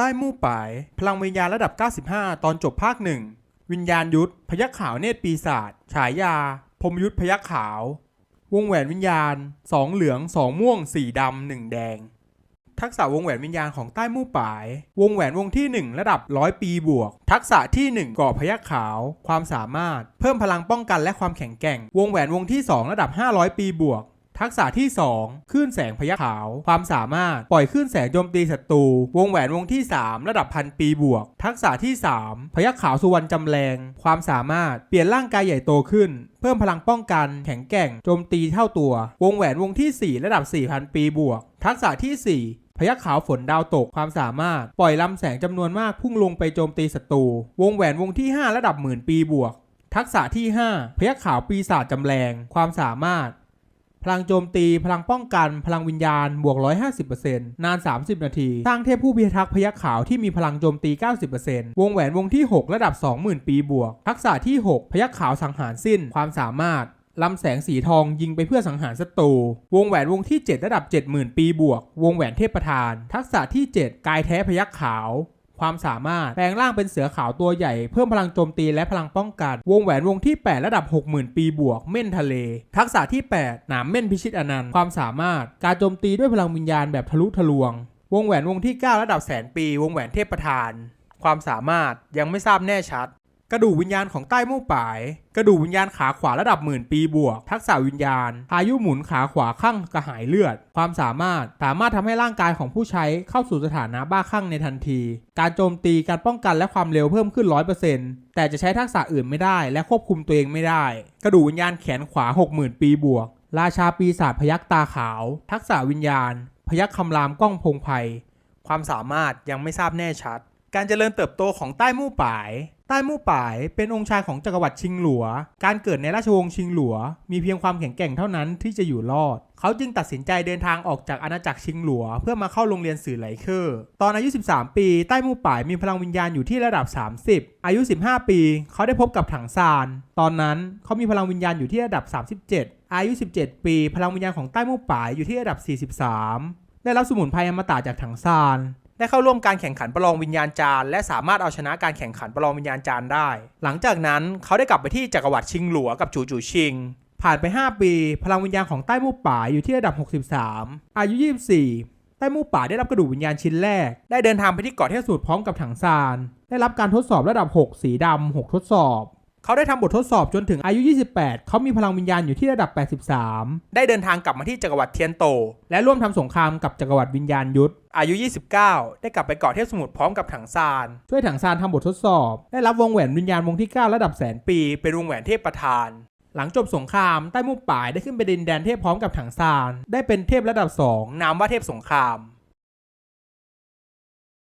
ใต้มู่ป่าย พลังวิญญาณระดับ 95 ตอนจบภาคหนึ่งวิญญาณยุทธพยักขาวเนตรปีศาจฉายาพรมยุทธพยักขาว วงแหวนวิญญาณ2เหลือง2ม่วง4ดำ1แดง ทักษะวงแหวนวิญญาณของใต้มู่ป่าย วงแหวนวงที่ 1 ระดับ100ปีบวก ทักษะที่ 1ก่อพยักขาว ความสามารถ เพิ่มพลังป้องกันและความแข็งแกร่ง วงแหวนวงที่ 2 ระดับ 500 ปีบวก ทักษะที่ 2 คลื่นแสงพยักขาว ความสามารถปล่อยคลื่นแสงโจมตีศัตรู วงแหวนวงที่ 3 ระดับพันปีบวก ทักษะที่ 3 พยักขาวสุวรรณจำแรง ความสามารถเปลี่ยนร่างกายใหญ่โตขึ้น เพิ่มพลังป้องกันแข็งแกร่งโจมตีเท่าตัว วงแหวนวงที่ 4 ระดับ 4,000 ปีบวก ทักษะที่ 4พยักขาวฝนดาวตกความสามารถ ปล่อยลำแสงจำนวนมากพุ่งลงไปโจมตีศัตรู วงแหวนวงที่ 5 ระดับหมื่นปีบวก ทักษะที่ 5 พยักขาวปีศาจจำแรง ความสามารถ พลังโจมตี พลังป้องกัน พลังวิญญาณ บวก 150%นาน 30 นาที สร้างเทพผู้พิทักษ์พยักขาวที่มีพลังโจมตี 90%วงแหวนวงที่ 6 ระดับ 20,000 ปีบวก ทักษะที่ 6 พยักขาวสังหารสิ้น ความสามารถลำแสงสีทองยิงไปเพื่อสังหารศัตรู วงแหวนวงที่ 7 ระดับ 70,000 ปีบวก วงแหวนเทพประธาน ทักษะที่ 7 กายแท้พยักขาว ความสามารถ แปลงร่างเป็นเสือขาวตัวใหญ่ เพิ่มพลังโจมตีและพลังป้องกัน วงแหวนวงที่ 8 ระดับ 60,000 ปีบวก เม่นทะเล ทักษะที่ 8 หนามเม่นพิชิตอนันต์ ความสามารถ การโจมตีด้วยพลังวิญญาณแบบทะลุทะลวง วงแหวนวงที่ 9 ระดับแสนปี วงแหวนเทพประธาน ความสามารถยังไม่ทราบแน่ชัด กระดูกวิญญาณของใต้มู่ป่าย กระดูกวิญญาณขาขวาระดับหมื่นปีบวก ทักษะวิญญาณพายุหมุนขาขวาข้างกระหายเลือด ความสามารถ สามารถทำให้ร่างกายของผู้ใช้เข้าสู่สถานะบ้าคลั่งในทันที การโจมตี การป้องกันและความเร็วเพิ่มขึ้น 100%แต่จะใช้ทักษะอื่นไม่ได้ และควบคุมตัวเองไม่ได้ กระดูกวิญญาณแขนขวา 60,000 ปีบวก ราชาปีศาจพยักตาขาว ทักษะวิญญาณ พยักคำรามก้องพงไพรความสามารถยังไม่ทราบแน่ชัด การเจริญเติบโตของใต้มู่ป่าย ใต้มู่ป่ายเป็นองค์ชายของจักรวรรดิชิงหลัว การเกิดในราชวงศ์ชิงหลัว มีเพียงความแข็งแกร่งเท่านั้นที่จะอยู่รอด เขาจึงตัดสินใจเดินทางออกจากอาณาจักรชิงหลัว เพื่อมาเข้าโรงเรียนสื่อไหลเคอร์ ตอนอายุ 13 ปี ใต้มู่ป่ายมีพลังวิญญาณอยู่ที่ระดับ 30 อายุ 15 ปี เขาได้พบกับถังซาน ตอนนั้นเขามีพลังวิญญาณอยู่ที่ระดับ 37 อายุ 17 ปี พลังวิญญาณของใต้มู่ป่ายอยู่ที่ระดับ 43 ได้รับสมุนไพรอมตะจากถังซาน ได้เข้าร่วมการแข่งขันประลองวิญญาณจารและสามารถเอาชนะการแข่งขันประลองวิญญาณจารได้ หลังจากนั้นเขาได้กลับไปที่จักรวรรดิชิงหลัวกับจูจูชิง ผ่านไป 5 ปี พลังวิญญาณของใต้มู่ป่าอยู่ที่ระดับ 63 อายุ 24 ใต้มู่ป่าได้รับกระดูกวิญญาณชิ้นแรก ได้เดินทางไปที่เกาะเทพสูตรพร้อมกับถังซาน ได้รับการทดสอบระดับ 6 สีดำ6ทดสอบ เขาได้ทำบททดสอบจนถึงอายุ 28 เขามีพลังวิญญาณอยู่ที่ระดับ 83 ได้เดินทางกลับมาที่จักรวรรดิเทียนโต และร่วมทำสงครามกับจักรวรรดิวิญญาณยุทธอายุ 29 ได้กลับไปเกาะเทพสมุทรพร้อมกับถังซาน ช่วยถังซานทำบททดสอบ ได้รับวงแหวนวิญญาณวงที่ 9 ระดับแสนปี เป็นวงแหวนเทพประธาน หลังจบสงครามใต้มุกป่ายได้ขึ้นไปดินแดนเทพพร้อมกับถังซาน ได้เป็นเทพระดับ 2 นามว่าเทพสงคราม